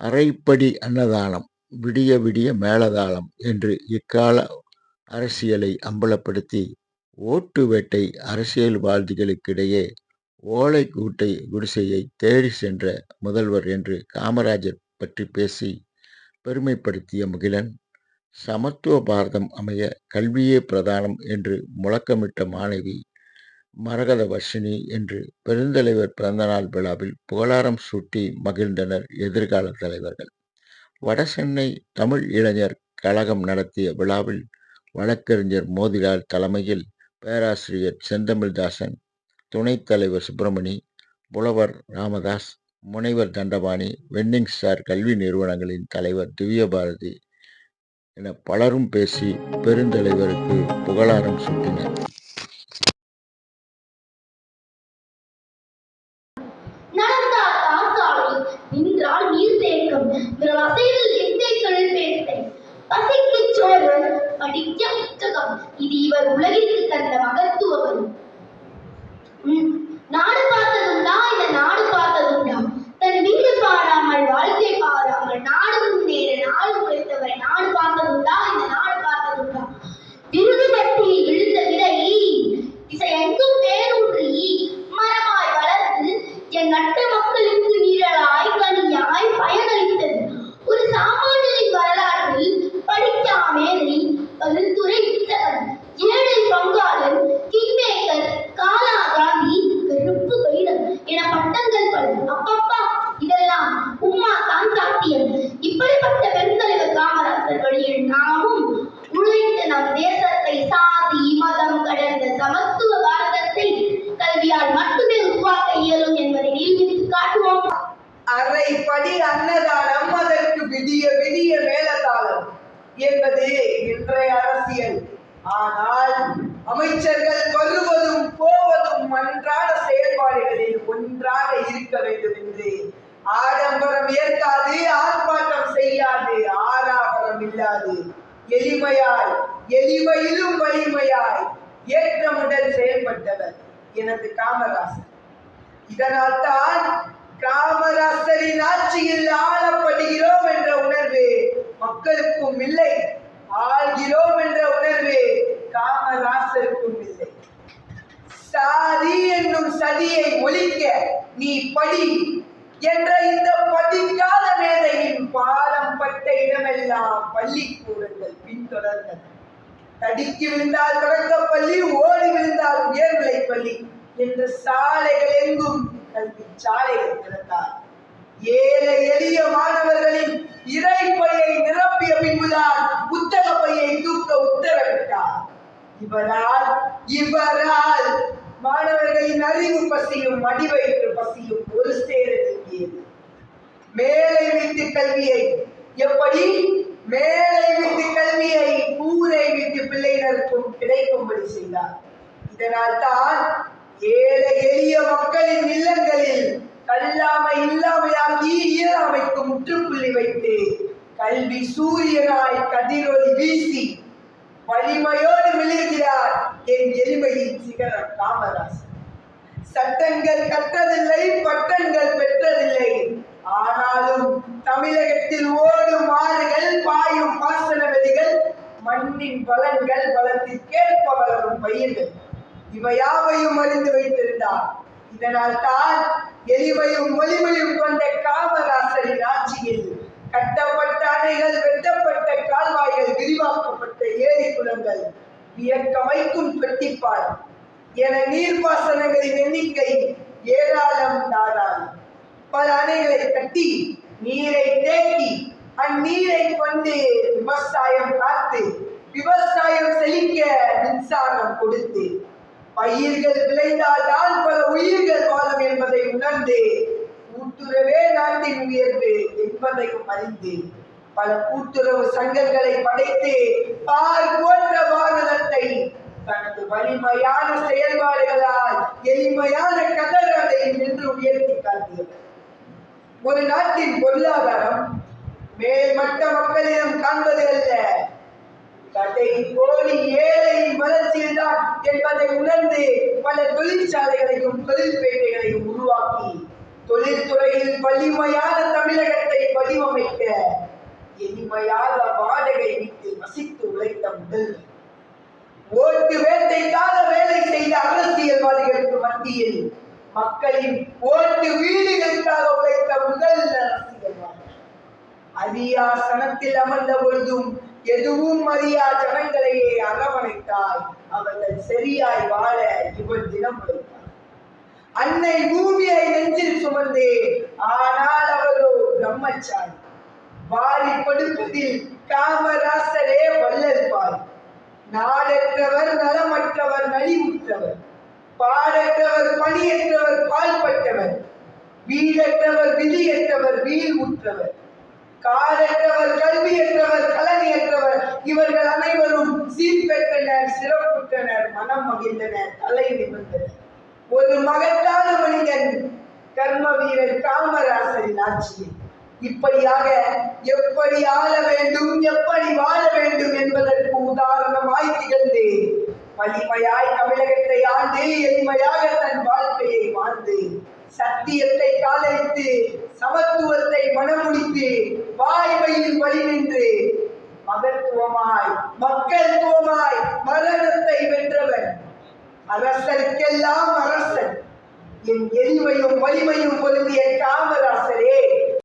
அரைப்படி அன்னதானம் விடிய விடிய மேலதாளம் என்று இக்கால அரசியலை அம்பலப்படுத்தி ஓட்டு வேட்டை அரசியல்வாதிகளுக்கிடையே ஓலை கூட்டை குடிசையை தேடி சென்ற முதல்வர் என்று காமராஜர் பற்றி பேசி பெருமைப்படுத்திய முகிலன் சமத்துவ பாரதம் அமைய கல்வியே பிரதானம் என்று முழக்கமிட்ட மாணவி மரகத வர்ஷினி என்று பெருந்தலைவர் பிறந்தநாள் விழாவில் புகழாரம் சூட்டி மகிழ்ந்தனர் எதிர்கால தலைவர்கள். வடசென்னை தமிழ் இளைஞர் கழகம் நடத்திய விழாவில் வழக்கறிஞர் மோதிலால் தலைமையில் பேராசிரியர் செந்தமிழ்தாசன் துணைத் தலைவர் சுப்பிரமணி புலவர் ராமதாஸ் முனைவர் தண்டபாணி வென்னிங் ஸ்டார் கல்வி நிறுவனங்களின் தலைவர் திவ்யபாரதி என பலரும் பேசி பெருந்தலைவருக்கு புகழாரம் சூட்டினர். என்றும் தேக்கம் அசைவில் வித்தை தொழில் பசிக்கு சோறு படிக்க புத்தகம். இது இவர் உலகிற்கு தந்த மகத்துவம். நாடு வழியில் நாமும் உழைத்து நம் தேசத்தை சாதி மதம் கடந்த சமத்துவ பாரதத்தை கல்வியால் மட்டுமே உருவாக்க இயலும் என்பதை நிரூபித்து காட்டுவோம். அரை படி அன்னதானம் அதற்கு விதிய விதிய மேலதாளம் என்பது இன்றைய அரசியல். ஆனால் அமைச்சர்கள் வருவதும் போவதும் அன்றாட செயல்பாடுகளில் ஒன்றாக இருக்க வேண்டும் என்று ஆடம்பரம் ஏற்காது எளிமையாய் எளிமையிலும் வலிமையாய் ஏற்றமுடன் செயல்பட்டவர் எனது காமராசர். இதனால் தான் காமராசரின் ஆட்சியில் ஆளப்படுகிறோம் என்ற உணர்வு மக்களுக்கும் இல்லை ஆள்கிறோம் என்ற உணர்வு காமராசருக்கும் இல்லை. சாதி என்னும் சதியை ஒழிக்க நீ படி என்ற இந்த படிக்காத மேதையின் பாலம் பட்ட இடமெல்லாம் பள்ளிக்கூடங்கள் பின்தொடர்ந்தன. தடிக்கு விழுந்தால் தொடக்க பள்ளி ஓடி விழுந்தால் உயர்நிலைப் பள்ளி என்ற சாலைகள் எங்கும் கல்வி சாலைகள் திறந்தார். ஏழை எளிய மாணவர்களின் இறைப்பையை நிரப்பிய பின்புதான் புத்தக பையை தூக்க உத்தரவிட்டார். இவரால் இவரால் மாணவர்களின் அறிவு பசியும் அடிவயிற்று பசியும் ஒரு சேர மேலை வித்து கல்வியை. எப்படி? மேலை வித்து கல்வியை கூரை வித்து பிள்ளையினருக்கும் கிடைக்கும்படி செய்தார். இதனால் தான் ஏழை எளிய மக்களின் இல்லங்களில் கல்லாமை இல்லாமையாகி இயலாமைக்கு முற்றுப்புள்ளி வைத்து கல்வி சூரியனாய் கதிரொலி வீசி வலிமையோடு விழுகிறார் என் எளிமையின் சிகரம் காமராசன் சட்டங்கள் கற்றதில்லை பட்டங்கள் பெற்றதில்லை. ஆனாலும் தமிழகத்தில் ஓடும் ஆறுகள் பாயும் பாசன வெளிகள் மண்ணின் பலன்கள் பலத்திற்கேற்ப வளரும் பயிர்கள் இவையாவையும் அறிந்து வைத்திருந்தார். இதனால் தான் எளிமையும் வலிமையும் கொண்ட காமராசரின் ஆட்சியில் கட்டப்பட்ட அணைகள் வெட்டப்பட்ட கால்வாய்கள் விரிவாக்கப்பட்ட ஏரி குளங்கள் வியக்க வைக்கும் பெட்டிப்பாலம் என நீர்ப்பாசனங்களின் எண்ணிக்கை ஏராளம் தாராளம் பல அணைகளை கட்டி நீரை தேக்கி அந்நீரை கொண்டு விவசாயம் பார்த்து விவசாயம் செழிக்க மின்சாரம் கொடுத்து பயிர்கள் விளைந்தால்தான் பல உயிர்கள் வாழும் என்பதை உணர்ந்து கூட்டுறவே நாட்டின் உயர்வு என்பதையும் அறிந்து பல கூட்டுறவு சங்கங்களை படைத்து பால் போன்ற பாரதத்தை தனது வலிமையான செயல்பாடுகளால் எளிமையான ஒரு நாட்டின் பொருளாதாரம் மேல்மட்ட மக்களிடம் காண்பது அல்ல. கடை கோடி ஏழையின் வளர்ச்சியில்தான் என்பதை உணர்ந்து பல தொழிற்சாலைகளையும் தொழிற்பேட்டைகளையும் உருவாக்கி தொழில்துறையில் வலிமையான தமிழகத்தை வடிவமைக்க எளிமையாக வாடகை வீட்டில் வசித்து உழைத்த முதல் ஓட்டு வேட்டைக்காக வேலை செய்த அரசியல்வாதிகளுக்கு மத்தியில் மக்களின் ஓட்டு வீடுகளுக்காக உழைத்த முதல் அரசியல்வாதி அரியா சனத்தில் அமர்ந்த பொழுதும் எதுவும் அறியா ஜனங்களையே அரவணைத்தாய். அவர்கள் சரியாய் வாழ இவர் தினம் உழைத்தார் அன்னை பூமியை நெஞ்சில் சுமந்தே ஆனால் அவரோ பிரம்மச்சாரி. வாரி கொடுப்பதில் காமராசரே வல்லல் பாய். நாடற்றவர் நலமற்றவர் நலிவுற்றவர். பாடற்றவர் பணியற்றவர் பால்பட்டவர். வீடற்றவர் விதியற்றவர் வீல் உற்றவர். காலற்றவர் கல்வியற்றவர் கலனியற்றவர். இவர்கள் அனைவரும் சீர்பெற்றனர் சிறப்புற்றனர் மனம் மகிழ்ந்தனர் தலை நிமிர்ந்தனர். ஒரு மகத்தான மனிதன் கர்ம வீரர் காமராசரின் ஆட்சியில். இப்படியாக எப்படி ஆள வேண்டும் எப்படி வாழ வேண்டும் என்பதற்கு உதாரணமாய் திகழ்ந்தேன். வலிமையாய் தமிழகத்தை ஆண்டு எளிமையாக தன் வாழ்க்கையை வாழ்ந்து சத்தியத்தை காதலித்து சமத்துவத்தை மனமுடித்து வாய்மையில் வழி நின்று மகத்துவமாய் மக்கள்துவமாய் மரணத்தை வென்றவன். அரசருக்கெல்லாம் அரசன். என் எளிமையும் வலிமையும் பொருந்திய காமராசரே.